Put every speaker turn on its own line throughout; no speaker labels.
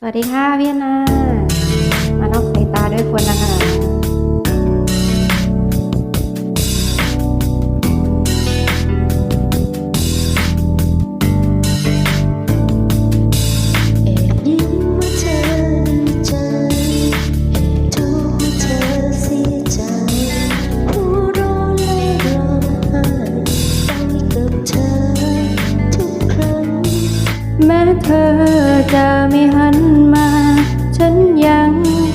สวัสดีค่ะพี่นา มานอกสายตาด้วยคนนะคะ
อจะไม่
หันมา ฉันยัง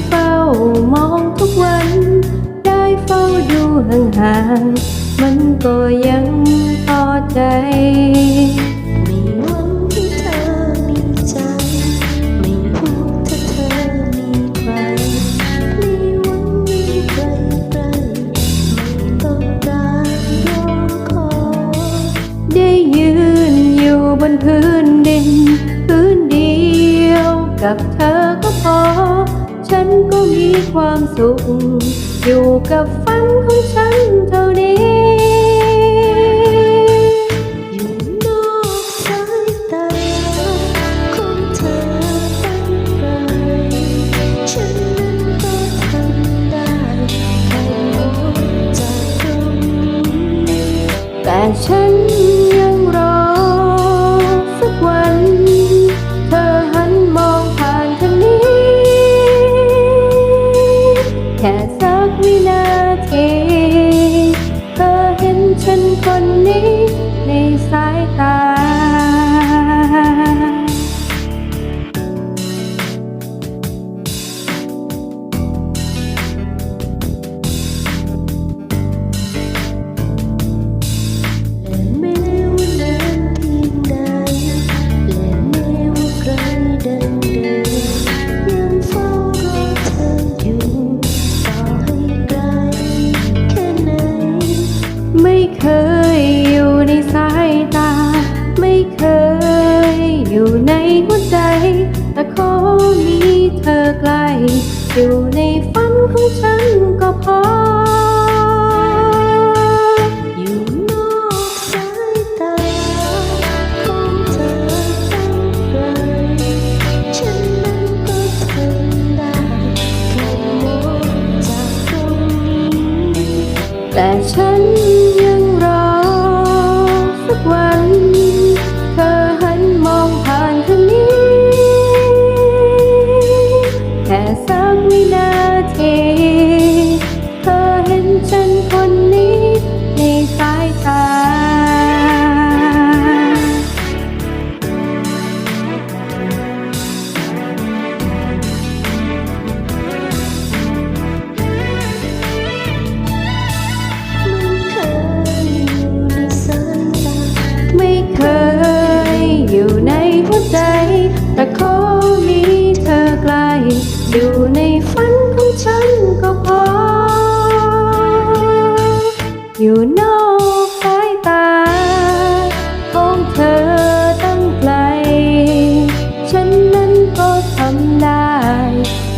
เฝ้ามองทุกวัน ได้เฝ้าดูห่างๆ มันก็ยังพอใจ
ไม่หวังให้เธอมีใจ ไม่ห่วงถ้าเธอมีใครไม่หวังมีใครใกล้ไม่ต้องการรอคอ
ได้ยืนอยู่บนพื้นดิน กับเธอก็พอ ฉันก็มีความสุข อยู่กับฝันของฉันเท่านี้
อยู่นอกสายตาของเธอตั้งไกลฉันนั้นก็ทำได้แค่มองจากตรงนี้
แต่ฉัน
ไกลแค่ไหน
ไม่เคยอยู่ในสายตา ไม่เคยอยู่ในหัวใจ แต่ขอมีเธอใกล้ อยู่ในฝันของฉันก็พอ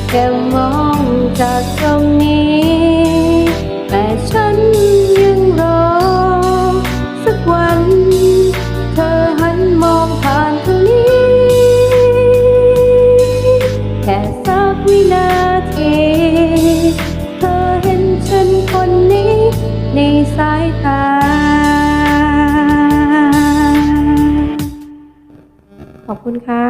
แค่มองจากตรงนี้ แต่ฉันยังรอ สักวัน เธอหันมองผ่านทางนี้แค่สักวินาที เธอเห็นฉันคนนี้ ในสายตา ขอบคุณค่ะ